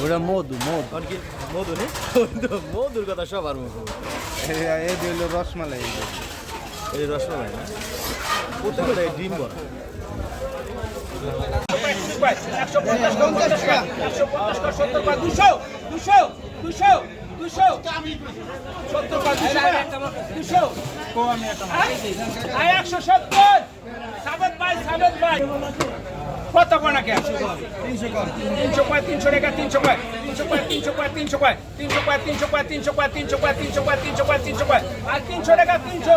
ওটা মধু মধু আর কি মধু নেই মধুর কথা সবার মুখে এই হলো রসমালাই এই রসমালাই না প্রত্যেকটা ডিম বড় একশো পঞ্চাশ একশো পঞ্চাশ সত্তর পাঁচ দুশো দুশো দুশো দুশো সত্তর পাঁচ দুশো দুশো একশো সত্তর সাবেদ ভাই সাবেদ ভাই তিনশো কয় তিনশো কয় তিনশো তিনশো কয় আর তিনশো টাকা তিনশো কয় দুশো কয় দুশো কয় দুশো কয় তিনশো কয় তিনশো কয় তিনশো কয় তিনশো কয় তিনশো কয় তিনশো কয় দুশো কয় দুশো কয় কয় বিশ টাকা দুশো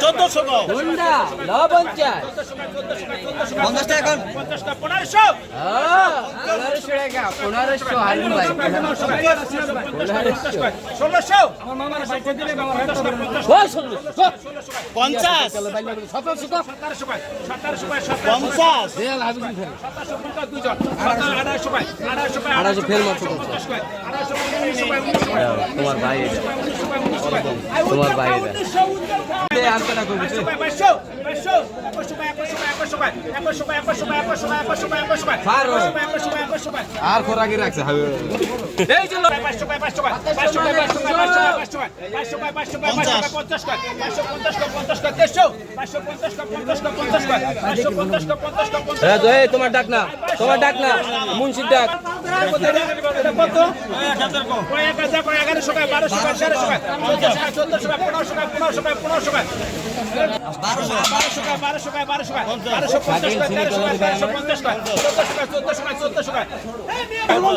চোদ্দশো আড়াইশো তোমার ভাই তোমার ভাই আর খোরাকি রাখছে হবে তোমার ডাক না তোমার ডাক না মুন্সির ডাক। কত কয়েক হাজার কয়েক হাজার সবাই বারোশো তেরোশো চোদ্দশো পনেরোশো পনেরোশো পনেরোশো বারোশো বারোশো বারোশো বারোশো বারোশো পঞ্চাশ তেরোশো তেরোশো পঞ্চাশ চোদ্দশো চোদ্দশো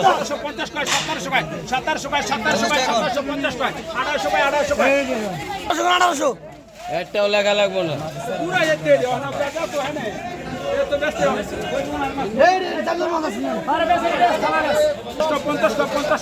চোদ্দশো পঞ্চাশ সতেরোশো সতেরোশো সতেরোশো পঞ্চাশ আঠারোশো আঠারোশো আঠারোশো একটা লাগা লাগবো না পুরা যেতে পঞ্চাশ পঞ্চাশ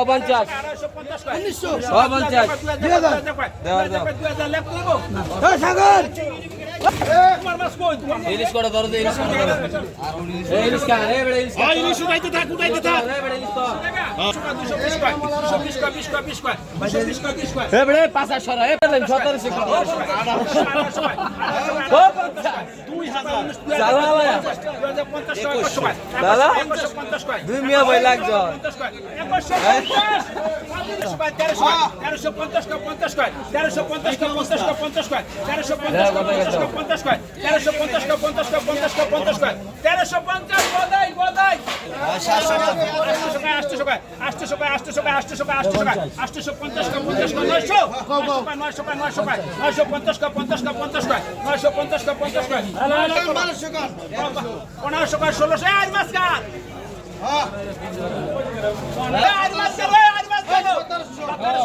পঞ্চাশ পঞ্চাশ দুই হাজার দুই হাজার ইলিশ করে ধরো ইলিশ করে ধরো। ইলিশ কা রে বেড়া ইলিশ কা ইলিশ উঠাইতে থাক উঠাইতে থাক। রে বেড়া ইলিশ তো এ বেড়ে পাঁচা সরা এ পেলাম সতেরোশো দাদা দুই মিয়া ভাই লাগছ। তেরোশো পঞ্চাশ পঞ্চাশ তেরোশো পঞ্চাশ পঞ্চাশ পঞ্চাশ কয় তেরোশো পঞ্চাশ পঞ্চাশ কয় তেরোশো পঞ্চাশ পঞ্চাশ পঞ্চাশ পঞ্চাশ কয় তেরোশো পঞ্চাশ বদাই বদাই আটশো কয় আটশো কয় আটশো কয় আটশো কয় আটশো কয় আটশো পঞ্চাশ পঞ্চাশ নয়শো নয়শো কয় নয়শো কয় নয়শো পঞ্চাশ কয় পঞ্চাশ কয় পঞ্চাশ কয় নয়শো পঞ্চাশ কয় পঞ্চাশ কয় পনেরোশো কয় ষোলোশো আজ মাস কার তেরোশো কয় আঠারোশো কর দশ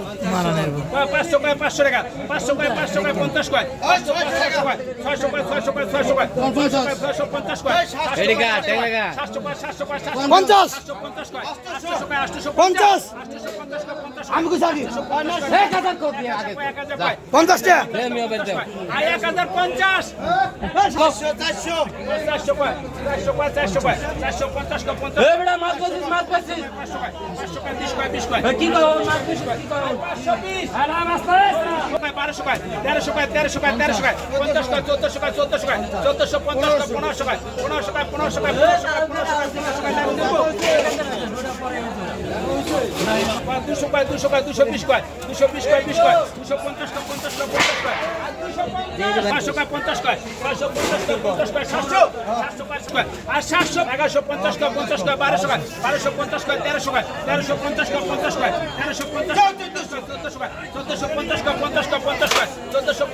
কইতা জানে ভাই বুঝুন না ছয় দুই হাজার কয় দুই হাজার কয় দুই হাজার কয় একশো দুই হাজার কয় দুই হাজার কয় দুই হাজার কয় এটা কত এটা? কয় পাঁচশো কয় পাঁচশো টাকা পাঁচশো কয় পাঁচশো কয় পঞ্চাশ কয় পাঁচশো কয় ছয়শো কয় ছয়শো কয় ছয়শো কয় ছয়শো পঞ্চাশ কয় সাতশো কয়। সাতশো কয় পঞ্চাশ। পঞ্চাশ আমি কইছি আগে। এক হাজার পঞ্চাশ টাকা এক হাজার পঞ্চাশ চারশো কয় চারশো কয় চারশো কয় চারশো পঞ্চাশ কয় পঞ্চাশ মাছ পাইছিস মাছ পাইছিস পাঁচশো কয় পাঁচশো কয় বিশ কয় বিশ কয় কি কও মাছ বিশ কি কও পাঁচশো বিশ কয় বারোশো কয় তেরোশো কয় তেরোশো কয় তেরোশো কয় পঞ্চাশ কয় চোদ্দশো কয় চোদ্দশো কয় চোদ্দশো পঞ্চাশ পনেরোশো কয় পনেরোশো কয় পনেরোশো কয় পনেরোশো কয় পনেরোশো কয় পনেরোশো দেবো দুশো কয় দুশো কয় দুশো বিশ কয় দুশো বিশ কয় বিশ কয় দুশো পঞ্চাশ কয় পঞ্চাশ কয় পঞ্চাশ কয় পাঁচশো কয় পঞ্চাশ কয় পাঁচশো পঞ্চাশ কয় পঞ্চাশ কয় সাতশো সাতশো কয় আর সাতশো এগারোশো পঞ্চাশ কয় পঞ্চাশ কয় বারোশো কয় বারোশো পঞ্চাশ কয় তেরোশো কয় তেরোশো পঞ্চাশ কয় পঞ্চাশ কয় তেরোশো পঞ্চাশ কয় চোদ্দশো কয় চোদ্দশো কয় চোদ্দশো পঞ্চাশ কয় পঞ্চাশ কয় পঞ্চাশ কয় চোদ্দশো